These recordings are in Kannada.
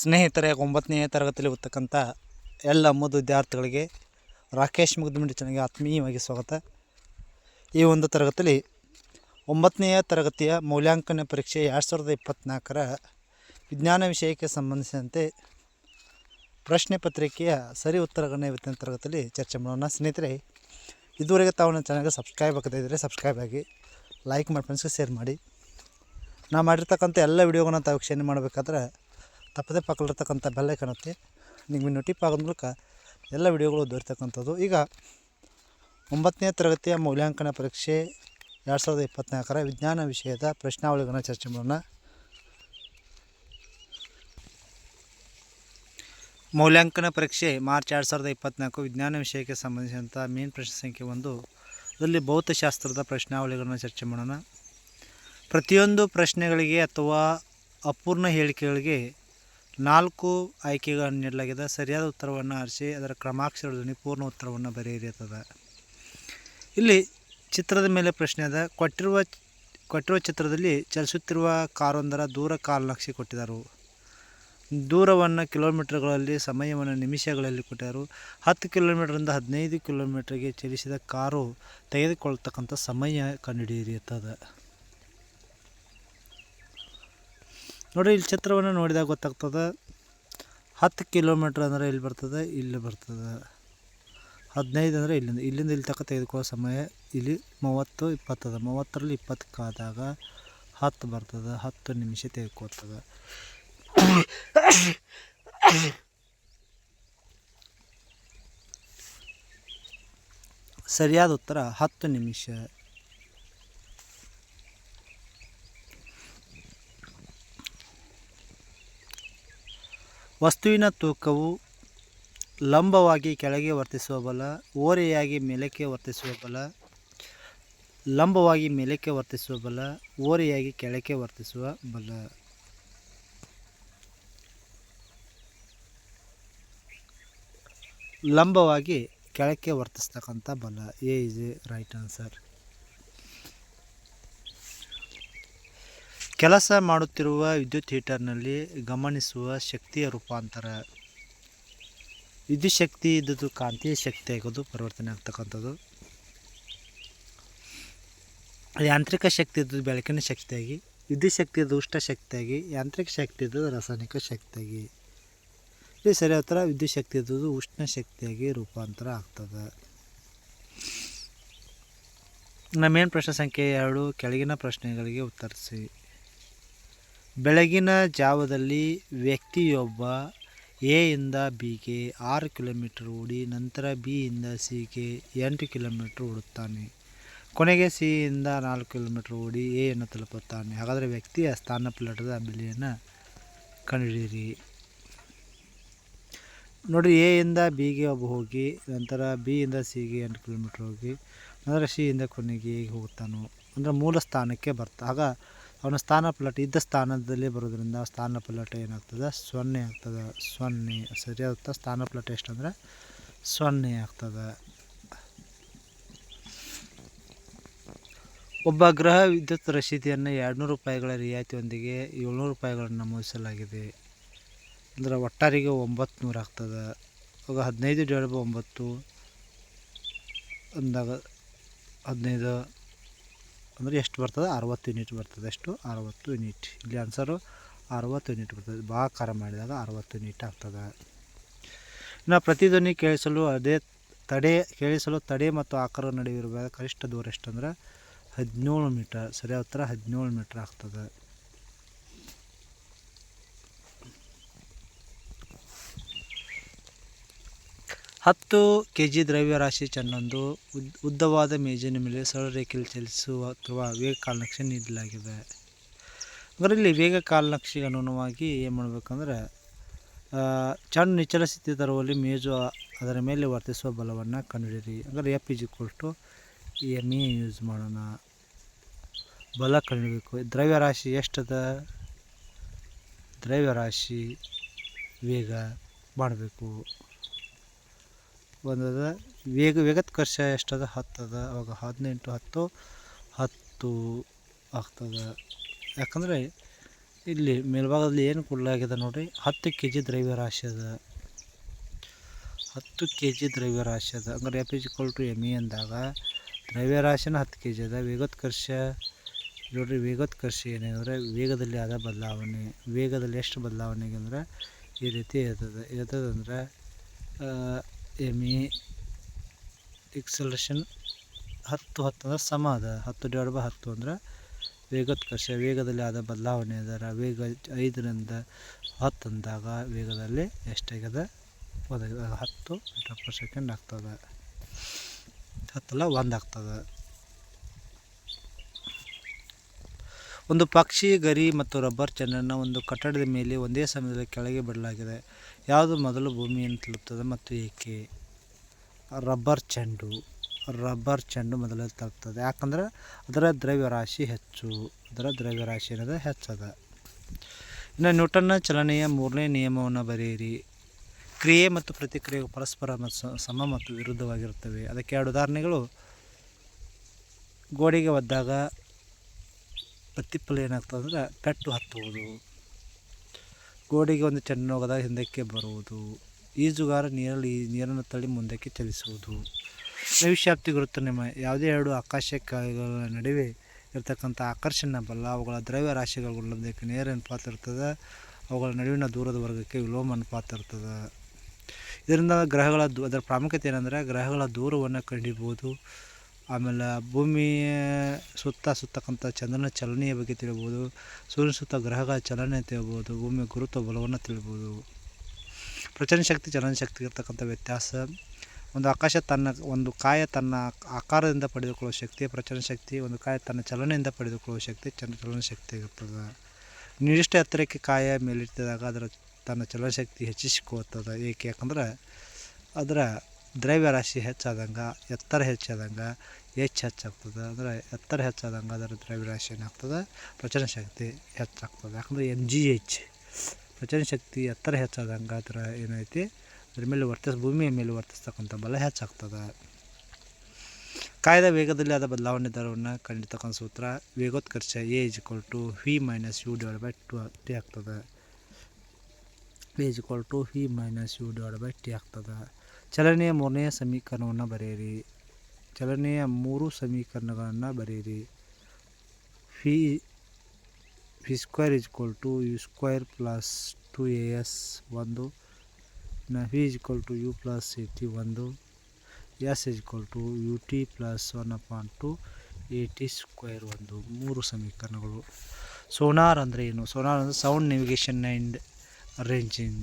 ಸ್ನೇಹಿತರೆ ಒಂಬತ್ತನೇ ತರಗತಿಯಲ್ಲಿ ಓದ್ತಕ್ಕಂಥ ಎಲ್ಲ ಮುದ್ದು ವಿದ್ಯಾರ್ಥಿಗಳಿಗೆ ರಾಕೇಶ್ ಮುಗ್ದುಮಿಂಡಿ ಚೆನ್ನಾಗಿ ಆತ್ಮೀಯವಾಗಿ ಸ್ವಾಗತ. ಈ ಒಂದು ತರಗತಿಯಲ್ಲಿ ಒಂಬತ್ತನೆಯ ತರಗತಿಯ ಮೌಲ್ಯಾಂಕನ ಪರೀಕ್ಷೆ ಎರಡು ಸಾವಿರದ ಇಪ್ಪತ್ತ್ನಾಲ್ಕರ ವಿಜ್ಞಾನ ವಿಷಯಕ್ಕೆ ಸಂಬಂಧಿಸಿದಂತೆ ಪ್ರಶ್ನೆ ಪತ್ರಿಕೆಯ ಸರಿ ಉತ್ತರಗಳನ್ನ ಇವತ್ತಿನ ತರಗತಿಯಲ್ಲಿ ಚರ್ಚೆ ಮಾಡೋಣ. ಸ್ನೇಹಿತರೆ, ಇದುವರೆಗೆ ತಾವು ನನ್ನ ಚಾನಲ್ಗೆ ಸಬ್ಸ್ಕ್ರೈಬ್ ಆಗ್ತಾ ಇದ್ದರೆ ಸಬ್ಸ್ಕ್ರೈಬ್ ಆಗಿ, ಲೈಕ್ ಮಾಡಿ ಫ್ರೆಂಡ್ಸ್ಗೆ ಶೇರ್ ಮಾಡಿ. ನಾ ಮಾಡಿರ್ತಕ್ಕಂಥ ಎಲ್ಲ ವಿಡಿಯೋಗಳನ್ನ ತಾವು ವೀಕ್ಷಣೆ ಮಾಡಬೇಕಾದ್ರೆ ತಪ್ಪದೇ ಪಕ್ಕದಲ್ಲಿರ್ತಕ್ಕಂಥ ಬೆಲ್ಲ ಕಾಣುತ್ತೆ. ನಿಮಗೆ ನೋಟಿಪ್ ಆಗೋ ಮೂಲಕ ಎಲ್ಲ ವಿಡಿಯೋಗಳು ದೊರೆತಕ್ಕಂಥದ್ದು. ಈಗ ಒಂಬತ್ತನೇ ತರಗತಿಯ ಮೌಲ್ಯಾಂಕನ ಪರೀಕ್ಷೆ ಎರಡು ಸಾವಿರದ ಇಪ್ಪತ್ತ್ನಾಲ್ಕರ ವಿಜ್ಞಾನ ವಿಷಯದ ಪ್ರಶ್ನಾವಳಿಗಳನ್ನು ಚರ್ಚೆ ಮಾಡೋಣ. ಮೌಲ್ಯಾಂಕನ ಪರೀಕ್ಷೆ ಮಾರ್ಚ್ ಎರಡು ಸಾವಿರದ ಇಪ್ಪತ್ತ್ನಾಲ್ಕು ವಿಜ್ಞಾನ ವಿಷಯಕ್ಕೆ ಸಂಬಂಧಿಸಿದಂಥ ಮೇನ್ ಪ್ರಶ್ನೆ ಸಂಖ್ಯೆ ಒಂದು. ಅದರಲ್ಲಿ ಭೌತಶಾಸ್ತ್ರದ ಪ್ರಶ್ನಾವಳಿಗಳನ್ನು ಚರ್ಚೆ ಮಾಡೋಣ. ಪ್ರತಿಯೊಂದು ಪ್ರಶ್ನೆಗಳಿಗೆ ಅಥವಾ ಅಪೂರ್ಣ ಹೇಳಿಕೆಗಳಿಗೆ ನಾಲ್ಕು ಆಯ್ಕೆಗಳನ್ನು ನೀಡಲಾಗಿದೆ. ಸರಿಯಾದ ಉತ್ತರವನ್ನು ಆರಿಸಿ ಅದರ ಕ್ರಮಾಕ್ಷರದಲ್ಲಿ ಪೂರ್ಣ ಉತ್ತರವನ್ನು ಬರೆಯಿರುತ್ತದೆ ಇಲ್ಲಿ ಚಿತ್ರದ ಮೇಲೆ ಪ್ರಶ್ನೆ ಅದ ಕೊಟ್ಟಿರುವ ಕೊಟ್ಟಿರುವ ಚಿತ್ರದಲ್ಲಿ ಚಲಿಸುತ್ತಿರುವ ಕಾರೊಂದರ ದೂರ ಕಾಲ್ನಕ್ಷೆ ಕೊಟ್ಟಿದ್ದರು. ದೂರವನ್ನು ಕಿಲೋಮೀಟರ್ಗಳಲ್ಲಿ, ಸಮಯವನ್ನು ನಿಮಿಷಗಳಲ್ಲಿ ಕೊಟ್ಟಿದ್ದರು. ಹತ್ತು ಕಿಲೋಮೀಟ್ರಿಂದ ಹದಿನೈದು ಕಿಲೋಮೀಟ್ರಿಗೆ ಚಲಿಸಿದ ಕಾರು ತೆಗೆದುಕೊಳ್ತಕ್ಕಂಥ ಸಮಯ ಕಂಡುಹಿಡಿಯಿರ್ತದೆ ನೋಡಿ, ಇಲ್ಲಿ ಚಿತ್ರವನ್ನು ನೋಡಿದಾಗ ಗೊತ್ತಾಗ್ತದೆ. ಹತ್ತು ಕಿಲೋಮೀಟ್ರ್ ಅಂದರೆ ಇಲ್ಲಿ ಬರ್ತದೆ ಇಲ್ಲಿ ಬರ್ತದೆ. ಹದಿನೈದು ಅಂದರೆ ಇಲ್ಲಿಂದ ಇಲ್ಲಿಂದ ಇಲ್ಲಿ ತಕ್ಕ ತೆಗೆದುಕೊಳ್ಳೋ ಸಮಯ ಇಲ್ಲಿ ಮೂವತ್ತು, ಇಪ್ಪತ್ತದ, ಮೂವತ್ತರಲ್ಲಿ ಇಪ್ಪತ್ತಕ್ಕೆ ಆದಾಗ ಹತ್ತು ಬರ್ತದೆ, ಹತ್ತು ನಿಮಿಷ ತೆಗೆದುಕೊಳ್ತದೆ. ಸರಿಯಾದ ಉತ್ತರ ಹತ್ತು ನಿಮಿಷ. ವಸ್ತುವಿನ ತೂಕವು ಲಂಬವಾಗಿ ಕೆಳಗೆ ವರ್ತಿಸುವ ಬಲ, ಓರೆಯಾಗಿ ಮೇಲಕ್ಕೆ ವರ್ತಿಸುವ ಬಲ, ಲಂಬವಾಗಿ ಮೇಲಕ್ಕೆ ವರ್ತಿಸುವ ಬಲ, ಓರೆಯಾಗಿ ಕೆಳಕ್ಕೆ ವರ್ತಿಸುವ ಬಲ. ಲಂಬವಾಗಿ ಕೆಳಕ್ಕೆ ವರ್ತಿಸ್ತಕ್ಕಂಥ ಬಲ. A is a right answer ಕೆಲಸ ಮಾಡುತ್ತಿರುವ ವಿದ್ಯುತ್ ಹೀಟರ್ನಲ್ಲಿ ಗಮನಿಸುವ ಶಕ್ತಿಯ ರೂಪಾಂತರ. ವಿದ್ಯುತ್ ಶಕ್ತಿ ಇದ್ದದ್ದು ಕಾಂತೀಯ ಶಕ್ತಿ ಆಗೋದು ಪರಿವರ್ತನೆ ಆಗ್ತಕ್ಕಂಥದ್ದು. ಯಾಂತ್ರಿಕ ಶಕ್ತಿ ಇದ್ದದ್ದು ಬೆಳಕಿನ ಶಕ್ತಿಯಾಗಿ, ವಿದ್ಯುತ್ ಶಕ್ತಿ ಇದ್ದು ಉಷ್ಣ ಶಕ್ತಿಯಾಗಿ, ಯಾಂತ್ರಿಕ ಶಕ್ತಿ ಇದ್ದದ್ದು ರಾಸಾಯನಿಕ ಶಕ್ತಿಯಾಗಿ. ಇದು ಸರಿ ಹತ್ರ ವಿದ್ಯುತ್ ಶಕ್ತಿ ಇದ್ದದ್ದು ಉಷ್ಣ ಶಕ್ತಿಯಾಗಿ ರೂಪಾಂತರ ಆಗ್ತದೆ. ನಮ್ಮ ಮೇನ್ ಪ್ರಶ್ನೆ ಸಂಖ್ಯೆ ಎರಡು, ಕೆಳಗಿನ ಪ್ರಶ್ನೆಗಳಿಗೆ ಉತ್ತರಿಸಿ. ಬೆಳಗಿನ ಜಾವದಲ್ಲಿ ವ್ಯಕ್ತಿಯೊಬ್ಬ ಎ ಇಂದ ಬಿಗೆ ಆರು ಕಿಲೋಮೀಟರ್ ಓಡಿ ನಂತರ ಬಿ ಇಂದ ಸಿಗೆ ಎಂಟು ಕಿಲೋಮೀಟರ್ ಓಡುತ್ತಾನೆ. ಕೊನೆಗೆ ಸಿ ಇಂದ ನಾಲ್ಕು ಕಿಲೋಮೀಟರ್ ಓಡಿ ಎ ಅನ್ನು ತಲುಪುತ್ತಾನೆ. ಹಾಗಾದರೆ ವ್ಯಕ್ತಿಯ ಸ್ಥಾನಪಲ್ಲಟದ ಬೆಲೆಯನ್ನು ಕಂಡುಹಿಡಿಯಿರಿ. ನೋಡಿ, ಎ ಇಂದ ಬಿಗೆ ಒಬ್ಬ ಹೋಗಿ ನಂತರ ಬಿ ಇಂದ ಸಿಗೆ ಎಂಟು ಕಿಲೋಮೀಟ್ರ್ ಹೋಗಿ, ನಂತರ ಸಿ ಇಂದ ಕೊನೆಗೆ ಹೋಗುತ್ತಾನೋ. ಅಂದರೆ ಮೂಲ ಸ್ಥಾನಕ್ಕೆ ಬರ್ತಾ, ಆಗ ಅವನ ಸ್ಥಾನ ಪಲ್ಲಟ ಇದ್ದ ಸ್ಥಾನದಲ್ಲಿ ಬರೋದ್ರಿಂದ ಸ್ಥಾನ ಪಲ್ಲಟ ಏನಾಗ್ತದೆ? ಸೊನ್ನೆ ಆಗ್ತದೆ. ಸೊನ್ನೆ ಸರಿಯಾದ ಸ್ಥಾನ ಪಲ್ಲಟ ಎಷ್ಟು ಅಂದರೆ ಸೊನ್ನೆ ಆಗ್ತದೆ. ಒಬ್ಬ ಗೃಹ ವಿದ್ಯುತ್ ರಸೀದಿಯನ್ನು ಎರಡುನೂರು ರೂಪಾಯಿಗಳ ರಿಯಾಯಿತಿಯೊಂದಿಗೆ ಏಳ್ನೂರು ರೂಪಾಯಿಗಳನ್ನು ನಮೂದಿಸಲಾಗಿದೆ. ಅಂದರೆ ಒಟ್ಟಾರಿಗೆ ಒಂಬತ್ತು ನೂರು ಆಗ್ತದೆ. ಇವಾಗ ಹದಿನೈದು ಡಿವೈಡ್ ಬೈ ಒಂಬತ್ತು ಅಂದಾಗ ಹದಿನೈದು ಅಂದರೆ ಎಷ್ಟು ಬರ್ತದೆ? ಅರವತ್ತು ಯೂನಿಟ್ ಬರ್ತದೆ. ಎಷ್ಟು? ಅರವತ್ತು ಯೂನಿಟ್ ಇಲ್ಲಿ ಆನ್ಸರು ಅರವತ್ತು ಯೂನಿಟ್ ಬರ್ತದೆ. ಭಾಕಾರ ಮಾಡಿದಾಗ ಅರವತ್ತು ಯೂನಿಟ್ ಆಗ್ತದೆ. ಇನ್ನು ಪ್ರತಿಧ್ವನಿ ಕೇಳಿಸಲು ಅದೇ ತಡೆ, ಕೇಳಿಸಲು ತಡೆ ಮತ್ತು ಆಕಾರ ನಡುವೆ ಇರುವ ಕನಿಷ್ಠ ದೂರ ಎಷ್ಟು ಅಂದ್ರೆ ಹದಿನೇಳು ಮೀಟರ್ ಸರಿಯಾದ ಉತ್ತರ ಹದಿನೇಳು ಮೀಟರ್ ಆಗ್ತದೆ. ಹತ್ತು ಕೆ ಜಿ ದ್ರವ್ಯರಾಶಿ ಚೆನ್ನೊಂದು ಉದ್, ಉದ್ದವಾದ ಮೇಜಿನ ಮೇಲೆ ಸರಳ ರೇಖೆಯಲ್ಲಿ ಚಲಿಸುವ ಅಥವಾ ವೇಗ ಕಾಲನಕ್ಷೆ ನೀಡಲಾಗಿದೆ. ಅದರಲ್ಲಿ ವೇಗ ಕಾಲನಕ್ಷೆಗೆ ಅನುಗುಣವಾಗಿ ಏನು ಮಾಡಬೇಕಂದ್ರೆ ಚೆಂಡು ನಿಚ್ಚಳ ಸ್ಥಿತಿ ತರುವಲ್ಲಿ ಮೇಜು ಅದರ ಮೇಲೆ ವರ್ತಿಸುವ ಬಲವನ್ನು ಕಂಡುಹಿಡಿಯಿರಿ. ಅಂದರೆ ಎಫ್ ಇಜಿ ಕೊಟ್ಟು ಎಂ ಇ ಯೂಸ್ ಮಾಡೋಣ. ಬಲ ಕಂಡುಹಿಡಬೇಕು. ದ್ರವ್ಯರಾಶಿ ಎಷ್ಟದ? ದ್ರವ್ಯರಾಶಿ ವೇಗ ಮಾಡಬೇಕು. ಒಂದದ ವೇಗ, ವೇಗದ ಕರ್ಷ ಎಷ್ಟದ? ಹತ್ತದ. ಅವಾಗ ಹದಿನೆಂಟು, ಹತ್ತು ಹತ್ತು ಆಗ್ತದ. ಯಾಕಂದರೆ ಇಲ್ಲಿ ಮೇಲ್ಭಾಗದಲ್ಲಿ ಏನು ಕೊಡಲಾಗಿದೆ ನೋಡಿ ಹತ್ತು ಕೆ ಜಿ ದ್ರವ್ಯರಾಶಿ ಅದ ಹತ್ತು ಕೆ ಜಿ ದ್ರವ್ಯರಾಶಿ ಅದ ಅಂದರೆ F is to M E ಅಂದಾಗ ದ್ರವ್ಯರಾಶಿನ ಹತ್ತು ಕೆ ಜಿ ಅದ. ವೇಗೋತ್ಕರ್ಷ ನೋಡಿರಿ ವೇಗೋತ್ಕರ್ಷ ಏನಂದ್ರೆ ವೇಗದಲ್ಲಿ ಆದ ಬದಲಾವಣೆ. ವೇಗದಲ್ಲಿ ಎಷ್ಟು ಬದಲಾವಣೆ ಅಂದರೆ ಈ ರೀತಿ ಇರ್ತದೆ. ಇರ್ತದಂದ್ರೆ ಎಂ ಎಕ್ಸಲೇಷನ್ ಹತ್ತು ಹತ್ತು ಅಂದ್ರೆ ಸಮ ಅದ. ಹತ್ತು ಡಿವೈಡ್ ಬೈ ಹತ್ತು ಅಂದ್ರೆ ವೇಗೋತ್ಕರ್ಷ ವೇಗದಲ್ಲಿ ಆದ ಬದಲಾವಣೆ ಅದರ ವೇಗ ಐದರಿಂದ ಹತ್ತು ಅಂದಾಗ ವೇಗದಲ್ಲಿ ಎಷ್ಟಾಗ್ಯದ ಒದಗಿ ಹತ್ತು ಮೀಟರ್ ಪರ್ ಸೆಕೆಂಡ್ ಆಗ್ತದೆ. ಹತ್ತಲ್ಲ ಒಂದು ಆಗ್ತದೆ. ಒಂದು ಪಕ್ಷಿ, ಗರಿ ಮತ್ತು ರಬ್ಬರ್ ಚೆಂಡನ್ನು ಒಂದು ಕಟ್ಟಡದ ಮೇಲೆ ಒಂದೇ ಸಮಯದಲ್ಲಿ ಕೆಳಗೆ ಬಿಡಲಾಗಿದೆ ಯಾವುದು ಮೊದಲು ಭೂಮಿಯನ್ನು ತಲುಪ್ತದೆ ಮತ್ತು ಏಕೆ? ರಬ್ಬರ್ ಚೆಂಡು. ರಬ್ಬರ್ ಚೆಂಡು ಮೊದಲು ತಲುಪ್ತದೆ ಯಾಕಂದ್ರೆ ಅದರ ದ್ರವ್ಯರಾಶಿ ಹೆಚ್ಚು. ಅದರ ದ್ರವ್ಯರಾಶಿ ಅನ್ನೋದು ಹೆಚ್ಚದ. ಇನ್ನು ನ್ಯೂಟನ್ನ ಚಲನೆಯ ಮೂರನೇ ನಿಯಮವನ್ನು ಬರೆಯಿರಿ. ಕ್ರಿಯೆ ಮತ್ತು ಪ್ರತಿಕ್ರಿಯೆ ಪರಸ್ಪರ ಮತ್ತು ಸಮ ಮತ್ತು ವಿರುದ್ಧವಾಗಿರುತ್ತವೆ. ಅದಕ್ಕೆ ಎರಡು ಉದಾಹರಣೆಗಳು. ಗೋಡೆಗೆ ಒದ್ದಾಗ ಪ್ರತಿಫಲ ಏನಾಗ್ತದೆ ಅಂದರೆ ಪೆಟ್ಟು ಹತ್ತುವುದು. ಗೋಡೆಗೆ ಒಂದು ಚೆಂಡು ಹೋಗದಾಗ ಹಿಂದಕ್ಕೆ ಬರುವುದು. ಈಜುಗಾರ ನೀರಲ್ಲಿ ನೀರನ್ನು ತಳ್ಳಿ ಮುಂದಕ್ಕೆ ಚಲಿಸುವುದು. ಭವಿಷ್ಯಾಪ್ತಿ ಗುರುತು ನಿಮ್ಮ ಯಾವುದೇ ಎರಡು ಆಕಾಶಕಾಯಗಳ ನಡುವೆ ಇರತಕ್ಕಂಥ ಆಕರ್ಷಣ ಬಲ್ಲ ಅವುಗಳ ದ್ರವ್ಯ ರಾಶಿಗಳೊಂದಕ್ಕೆ ನೇರ ಅನುಪಾತ ಇರ್ತದೆ, ಅವುಗಳ ನಡುವಿನ ದೂರದ ವರ್ಗಕ್ಕೆ ವಿಲೋಮ ಅನುಪಾತ ಇರ್ತದೆ. ಇದರಿಂದ ಗ್ರಹಗಳ ಅದರ ಪ್ರಾಮುಖ್ಯತೆ ಏನಂದರೆ ಗ್ರಹಗಳ ದೂರವನ್ನು ಕಂಡಿಡ್ಬೋದು ಆಮೇಲೆ ಭೂಮಿಯ ಸುತ್ತ ಸುತ್ತಕ್ಕಂಥ ಚಂದ್ರನ ಚಲನೆಯ ಬಗ್ಗೆ ತಿಳಿಬೋದು, ಸೂರ್ಯನ ಸುತ್ತ ಗ್ರಹಗಳ ಚಲನೆ ತಿಳಿಬೋದು, ಭೂಮಿಯ ಗುರುತ್ವ ಬಲವನ್ನು ತಿಳಿಬೋದು. ಪ್ರಚನ ಶಕ್ತಿ, ಚಲನ ಶಕ್ತಿ ಇರ್ತಕ್ಕಂಥ ವ್ಯತ್ಯಾಸ. ಒಂದು ಆಕಾಶ ತನ್ನ, ಒಂದು ಕಾಯ ತನ್ನ ಆಕಾರದಿಂದ ಪಡೆದುಕೊಳ್ಳುವ ಶಕ್ತಿ ಪ್ರಚನ ಶಕ್ತಿ, ಒಂದು ಕಾಯ ತನ್ನ ಚಲನೆಯಿಂದ ಪಡೆದುಕೊಳ್ಳುವ ಶಕ್ತಿ ಚಲ ಚಲನ ಶಕ್ತಿ ಆಗಿರ್ತದೆ ನಿರ್ದಿಷ್ಟ ಎತ್ತರಕ್ಕೆ ಕಾಯ ಮೇಲಿಟ್ಟಿದಾಗ ಅದರ ತನ್ನ ಚಲನಶಕ್ತಿ ಹೆಚ್ಚಿಸಿಕೊಳ್ತದೆ. ಏಕೆ ಯಾಕಂದ್ರೆ ಅದರ ದ್ರವ್ಯರಾಶಿ ಹೆಚ್ಚಾದಂಗೆ, ಎತ್ತರ ಹೆಚ್ಚಾದಂಗೆ ಹೆಚ್ಚು ಹೆಚ್ಚಾಗ್ತದೆ. ಅಂದರೆ ಎತ್ತರ ಹೆಚ್ಚಾದಂಗೆ ಅದರ ದ್ರವ್ಯರಾಶಿ ಏನಾಗ್ತದೆ? ಪ್ರಚನ ಶಕ್ತಿ ಹೆಚ್ಚಾಗ್ತದೆ. ಯಾಕಂದರೆ ಎಂ ಜಿ ಎಚ್ ಪ್ರಚನ ಶಕ್ತಿ, ಎತ್ತರ ಹೆಚ್ಚಾದಂಗೆ ಅದರ ಏನೈತಿ? ಅದ್ರ ಮೇಲೆ ವರ್ತಿಸ್, ಭೂಮಿಯ ಮೇಲೆ ವರ್ತಿಸ್ತಕ್ಕಂಥ ಬಲ ಹೆಚ್ಚಾಗ್ತದೆ. ಕಾಯ್ದ ವೇಗದಲ್ಲಿ ಆದ ಬದಲಾವಣೆ ದರವನ್ನು ಕಂಡಿರ್ತಕ್ಕಂಥ ಸೂತ್ರ, ವೇಗೋತ್ಕರ್ಷ a is equal to v minus u divide by two t ಆಗ್ತದೆ. A is equal to v minus u divide by t ಆಗ್ತದೆ. ಚಲನೆಯ ಮೂರನೆಯ ಸಮೀಕರಣವನ್ನು ಬರೆಯಿರಿ. ಚಲನೆಯ ಮೂರು ಸಮೀಕರಣಗಳನ್ನು ಬರೆಯಿರಿ. ಫಿ ಫಿ square is equal to U square plus two A S ಒಂದು. ಫಿ V is equal to U plus A T ಒಂದು. S is equal to U T plus one upon two A t square ಒಂದು. ಮೂರು ಸಮೀಕರಣಗಳು. ಸೋನಾರ್ ಅಂದರೆ ಏನು? ಸೋನಾರ್ ಅಂದರೆ ಸೌಂಡ್ ನ್ಯಾವಿಗೇಷನ್ ಆ್ಯಂಡ್ ರೇಂಜಿಂಗ್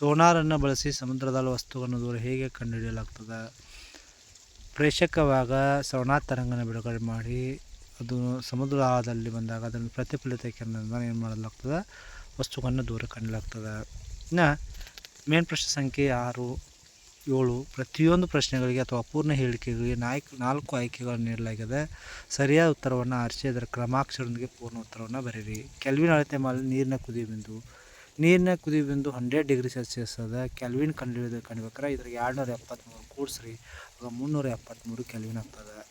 ಸೋನಾರನ್ನು ಬಳಸಿ ಸಮುದ್ರದಲ್ಲಿ ವಸ್ತುವನ್ನು ದೂರ ಹೇಗೆ ಕಂಡುಹಿಡಿಯಲಾಗ್ತದೆ? ಪ್ರೇಕ್ಷಕವಾಗ ಸೋನಾರ್ ತರಂಗನ ಬಿಡುಗಡೆ ಮಾಡಿ, ಅದು ಸಮುದ್ರ ಆಳದಲ್ಲಿ ಬಂದಾಗ ಅದನ್ನು ಪ್ರತಿಫಲಿತ ಕಿರಣದಿಂದ ಏನು ಮಾಡಲಾಗ್ತದೆ, ವಸ್ತುವನ್ನು ದೂರ ಕಂಡಲಾಗ್ತದೆ. ಇನ್ನು ಮೇನ್ ಪ್ರಶ್ನೆ ಸಂಖ್ಯೆ ಆರು, ಏಳು, ಪ್ರತಿಯೊಂದು ಪ್ರಶ್ನೆಗಳಿಗೆ ಅಥವಾ ಅಪೂರ್ಣ ಹೇಳಿಕೆಗಳಿಗೆ ನಾಲ್ಕು ನಾಲ್ಕು ಆಯ್ಕೆಗಳನ್ನು ನೀಡಲಾಗಿದೆ. ಸರಿಯಾದ ಉತ್ತರವನ್ನು ಆರಿಸಿ ಅದರ ಕ್ರಮಾಕ್ಷರದೊಂದಿಗೆ ಪೂರ್ಣ ಉತ್ತರವನ್ನು ಬರೀರಿ ಕೆಲ್ವಿನ್ ಅಳತೆ ಮಾಡಿ ನೀರಿನ ಕುದಿ ಬಿಂದು. ನೀರಿನ ಕುದಿ ಬಂದು ಹಂಡ್ರೆಡ್ ಡಿಗ್ರಿ ಸೆಲ್ಸಿಯಸ್ ಅದ ಕೆಲ್ವಿನ್ ಕಂಡುಹಿಡಿದು ಕಂಡ್ಬೇಕಾರೆ ಇದ್ರಾಗ ಎರಡುನೂರ ಎಪ್ಪತ್ತ್ಮೂರು ಕೂಡಿಸ್ರಿ ಆಗ ಮುನ್ನೂರ ಎಪ್ಪತ್ತ್ಮೂರು ಕೆಲ್ವಿನ್ ಆಗ್ತದೆ.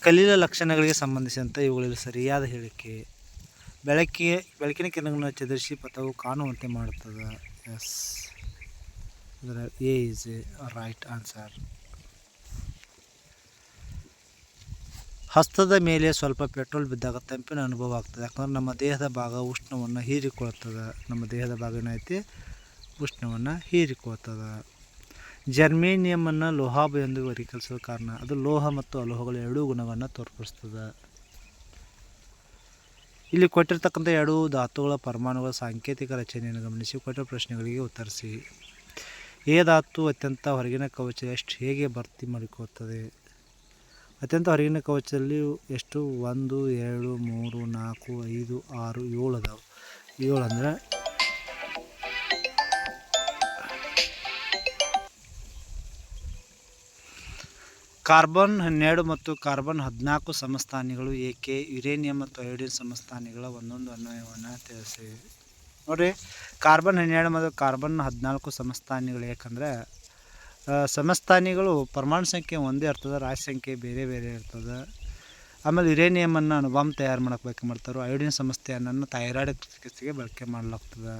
ಕಲೀಲ ಲಕ್ಷಣಗಳಿಗೆ ಸಂಬಂಧಿಸಿದಂತೆ ಇವುಗಳಲ್ಲಿ ಸರಿಯಾದ ಹೇಳಿಕೆ. ಬೆಳಕಿಗೆ ಬೆಳಕಿನ ಕಿರಣಗಳನ್ನು ಚದುರಿಸಿ ಪಥವು ಕಾಣುವಂತೆ ಮಾಡುತ್ತದೆ ಎಸ್. ಇದರ A is a right answer ಹಸ್ತದ ಮೇಲೆ ಸ್ವಲ್ಪ ಪೆಟ್ರೋಲ್ ಬಿದ್ದಾಗ ತಂಪಿನ ಅನುಭವ ಆಗ್ತದೆ. ಯಾಕಂದ್ರೆ ನಮ್ಮ ದೇಹದ ಭಾಗ ಉಷ್ಣವನ್ನು ಹೀರಿಕೊಳ್ತದೆ ನಮ್ಮ ದೇಹದ ಭಾಗ ಏನೈತಿ ಉಷ್ಣವನ್ನು ಹೀರಿಕೊಳ್ತದೆ ಜರ್ಮೇನಿಯಮನ್ನು ಲೋಹಾಬ ಎಂದು ವರ್ಗೀಕರಿಸುವ ಕಾರಣ, ಅದು ಲೋಹ ಮತ್ತು ಅಲೋಹಗಳ ಎರಡೂ ಗುಣವನ್ನು ತೋರ್ಪಡಿಸ್ತದೆ. ಇಲ್ಲಿ ಕೊಟ್ಟಿರ್ತಕ್ಕಂಥ ಎರಡು ಧಾತುಗಳ ಪರಮಾಣುಗಳ ಸಾಂಕೇತಿಕ ರಚನೆಯನ್ನು ಗಮನಿಸಿ, ಕೊಟ್ಟಿರೋ ಪ್ರಶ್ನೆಗಳಿಗೆ ಉತ್ತರಿಸಿ. ಎ ಧಾತು ಅತ್ಯಂತ ಹೊರಗಿನ ಕವಚ ಎಷ್ಟು ಹೇಗೆ ಭರ್ತಿ ಮಾಡಿಕೊಳ್ಳುತ್ತದೆ ಅತ್ಯಂತ ಹೊರಗಿನ ಕವಚದಲ್ಲಿ ಎಷ್ಟು? ಒಂದು ಎರಡು ಮೂರು ನಾಲ್ಕು ಐದು ಆರು ಏಳು ಅದಾವೆ. ಏಳು ಅಂದರೆ? ಕಾರ್ಬನ್ ಹನ್ನೆರಡು ಮತ್ತು ಕಾರ್ಬನ್ ಹದಿನಾಲ್ಕು ಸಮಸ್ಥಾನಿಗಳು ಏಕೆ? ಯುರೇನಿಯಂ ಮತ್ತು ಅಯೋಡಿನ್ ಸಮಸ್ಥಾನಿಗಳ ಒಂದೊಂದು ಅನ್ವಯವನ್ನು ತಿಳಿಸಿ. ನೋಡಿರಿ ಕಾರ್ಬನ್ ಹನ್ನೆರಡು ಮತ್ತು ಕಾರ್ಬನ್ ಹದಿನಾಲ್ಕು ಸಮಸ್ಥಾನಿಗಳು ಯಾಕಂದರೆ ಆ, ಸಮಸ್ಥಾನಿಗಳು ಪರಮಾಣು ಸಂಖ್ಯೆ ಒಂದೇ ಇರ್ತದೆ, ರಾಶಿ ಸಂಖ್ಯೆ ಬೇರೆ ಬೇರೆ ಇರ್ತದೆ. ಆಮೇಲೆ ಯುರೇನಿಯಮನ್ನು ಬಾಂಬ್ ತಯಾರು ಮಾಡೋಕ್ಕೆ ಬಳಕೆ ಮಾಡ್ತಾರೆ. ಅಯೋಡಿನ್ ಸಮಸ್ಥೆಯನ್ನು ಥೈರಾಯ್ಡ್ ಚಿಕಿತ್ಸೆಗೆ ಬಳಕೆ ಮಾಡಲಾಗ್ತದೆ.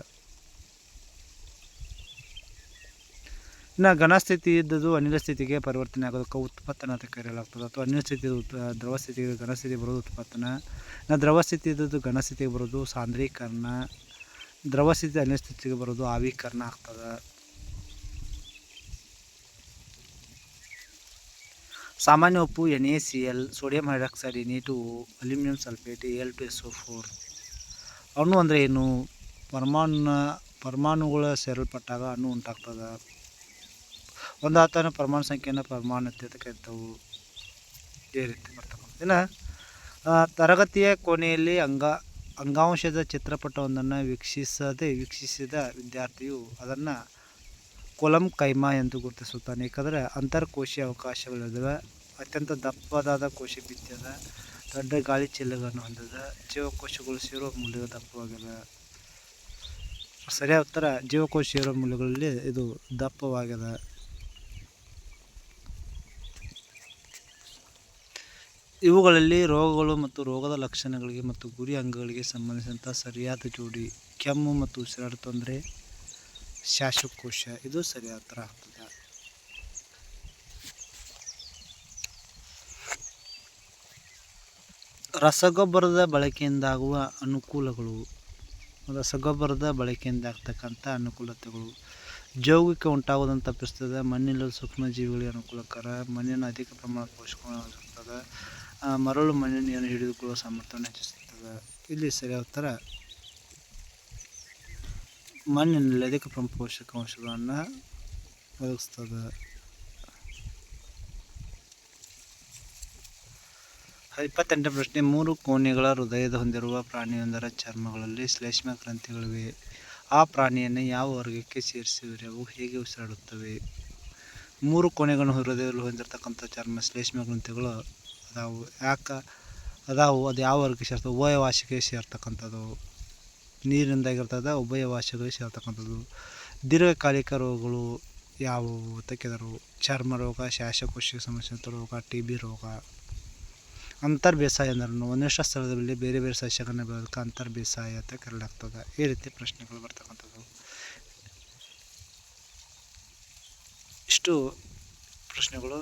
ಇನ್ನು ಘನಸ್ಥಿತಿ ಇದ್ದದ್ದು ಅನಿಲ ಸ್ಥಿತಿಗೆ ಪರಿವರ್ತನೆ ಆಗೋದಕ್ಕೆ ಉತ್ಪತ್ತನ ಅಂತ ಕರೆಯಲಾಗ್ತದೆ. ಅಥವಾ ಅನಿಲ ಸ್ಥಿತಿ ದ್ರವ ಸ್ಥಿತಿಗೆ ಘನಸ್ಥಿತಿ ಬರೋದು ಉತ್ಪತ್ತನ. ಇನ್ನು ದ್ರವ ಸ್ಥಿತಿ ಇದ್ದದ್ದು ಘನಸ್ಥಿತಿಗೆ ಬರೋದು ಸಾಂದ್ರೀಕರಣ. ದ್ರವ ಸ್ಥಿತಿ ಅನಿಲ ಸ್ಥಿತಿಗೆ ಬರೋದು ಆವೀಕರಣ ಆಗ್ತದೆ. ಸಾಮಾನ್ಯ ಉಪ್ಪು, N A C L sodium hydroxide N A two aluminium sulphate L two S O four. ಅಣು ಅಂದರೆ ಏನು? ಪರಮಾಣು, ಪರಮಾಣುಗಳು ಸೇರಲ್ಪಟ್ಟಾಗ ಅಣು ಉಂಟಾಗ್ತದೆ? ಒಂದು ಆತನ ಪರಮಾಣು ಸಂಖ್ಯೆಯನ್ನು ಪರಮಾಣುತೆ ಅಂತ ಇದೇ ರೀತಿ ಬರ್ತಕ್ಕಂಥ ತರಗತಿಯ ಕೊನೆಯಲ್ಲಿ ಅಂಗ, ಅಂಗಾಂಶದ ಚಿತ್ರಪಟವೊಂದನ್ನು ವೀಕ್ಷಿಸದೆ, ವೀಕ್ಷಿಸಿದ ವಿದ್ಯಾರ್ಥಿಯು ಅದನ್ನು ಕೊಲಂ ಕೈಮಾ ಎಂದು ಗುರುತಿಸುತ್ತಾನೆ. ಏಕೆಂದರೆ ಅಂತರ್ಕೋಶೀಯ ಅವಕಾಶಗಳಿದ್ದಾವೆ ಅತ್ಯಂತ ದಪ್ಪದಾದ ಕೋಶ ಬಿತ್ತದ ದೊಡ್ಡ ಗಾಳಿ ಚೆಲ್ಲುಗಳನ್ನು ಹೊಂದಿದ. ಜೀವಕೋಶಗಳು ಸೇರುವ ಮೂಲಕ ದಪ್ಪವಾಗಿದೆ ಸರಿಯಾದ ಉತ್ತರ, ಜೀವಕೋಶ ಸೇರುವ ಮೂಲಗಳಲ್ಲಿ ಇದು ದಪ್ಪವಾಗಿದೆ. ಇವುಗಳಲ್ಲಿ ರೋಗಗಳು ಮತ್ತು ರೋಗದ ಲಕ್ಷಣಗಳಿಗೆ ಮತ್ತು ಗುರಿ ಅಂಗಗಳಿಗೆ ಸಂಬಂಧಿಸಿದಂಥ ಸರಿಯಾದ ಜೋಡಿ, ಕೆಮ್ಮು ಮತ್ತು ಉಸಿರಾಟ ತೊಂದರೆ ಶ್ವಾಸಕೋಶ ಇದು ಸರಿಯಾದ ಥರ ಆಗ್ತದೆ. ರಸಗೊಬ್ಬರದ ಬಳಕೆಯಿಂದಾಗುವ ಅನುಕೂಲಗಳು. ರಸಗೊಬ್ಬರದ ಬಳಕೆಯಿಂದ ಆಗ್ತಕ್ಕಂಥ ಅನುಕೂಲತೆಗಳು. ಜೌಗಿಕ ಉಂಟಾಗುವುದನ್ನು ತಪ್ಪಿಸ್ತದೆ ಮಣ್ಣಿನ ಸೂಕ್ಷ್ಮಜೀವಿಗಳಿಗೆ ಅನುಕೂಲಕರ, ಮಣ್ಣಿನ ಅಧಿಕ ಪ್ರಮಾಣದ ಪೋಷಕಗಳಾಗಿರ್ತದೆ ಮರಳು ಮಣ್ಣಿನ ಹಿಡಿದುಕೊಳ್ಳುವ ಸಾಮರ್ಥ್ಯವನ್ನು ಹೆಚ್ಚಿಸುತ್ತದೆ. ಇಲ್ಲಿ ಸರಿಯಾದ ಉತ್ತರ ಮಣ್ಣಿನಲ್ಲಿ ಅಧಿಕ ಪೋಷಕಾಂಶಗಳನ್ನು ಒದಗಿಸ್ತದೆ ಇಪ್ಪತ್ತೆಂಟನೇ ಪ್ರಶ್ನೆ ಮೂರು ಕೋಣೆಗಳ ಹೃದಯದ ಹೊಂದಿರುವ ಪ್ರಾಣಿಯೊಂದರ ಚರ್ಮಗಳಲ್ಲಿ ಶ್ಲೇಷ್ಮ ಗ್ರಂಥಿಗಳಿವೆ ಆ ಪ್ರಾಣಿಯನ್ನು ಯಾವ ವರ್ಗಕ್ಕೆ ಸೇರಿಸಿದರೆ ಅವು ಹೇಗೆ ಉಸಿರಾಡುತ್ತವೆ ಮೂರು ಕೋಣೆಗಳನ್ನು ಹೃದಯದಲ್ಲಿ ಹೊಂದಿರತಕ್ಕಂಥ ಚರ್ಮ ಶ್ಲೇಷ್ಮ ಗ್ರಂಥಿಗಳು ಅದಾವು ಯಾಕೆ ಅದಾವು ಅದು ಯಾವ ವರ್ಗಕ್ಕೆ ಸೇರ್ತವೆ ಉಭಯವಾಸಿಗೆ ಸೇರ್ತಕ್ಕಂಥದ್ದು ನೀರಿನಿಂದಾಗಿರ್ತದೆ ಭಾಷೆಗಳು ಸೇರ್ತಕ್ಕಂಥದ್ದು ದೀರ್ಘಕಾಲಿಕ ರೋಗಗಳು ಯಾವುವು? ಅಂತ ಚರ್ಮ ರೋಗ ಶ್ವಾಸಕೋಶ ಸಮಸ್ಯೆ ರೋಗ, ಟಿ ಬಿ ರೋಗ. ಅಂತರ್ ಬೇಸಾಯ ಅಂದ್ರೂ ಒಂದಿಷ್ಟು ಸ್ಥಳದಲ್ಲಿ ಬೇರೆ ಬೇರೆ ಸಸ್ಯಗಳನ್ನ ಬೆಳೆದಕ್ಕೆ ಅಂತರ್ ಬೇಸಾಯ ಅಂತ ಕರೆಯಲಾಗ್ತದೆ. ಈ ರೀತಿ ಪ್ರಶ್ನೆಗಳು ಬರ್ತಕ್ಕಂಥದ್ದು. ಇಷ್ಟು ಪ್ರಶ್ನೆಗಳು.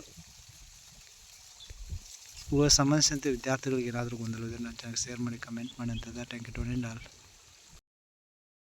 ಇವಾಗ ಸಂಬಂಧಿಸಿದಂತೆ ವಿದ್ಯಾರ್ಥಿಗಳಿಗೆ ಏನಾದರೂ ಗೊಂದಲ ಇದ್ದರೆ ನನ್ನ ಚೆನ್ನಾಗಿ ಶೇರ್ ಮಾಡಿ ಕಮೆಂಟ್ ಮಾಡಿ ಅಂತಂದ್ರೆ ಥ್ಯಾಂಕ್ ಯು ಟು ಆಲ್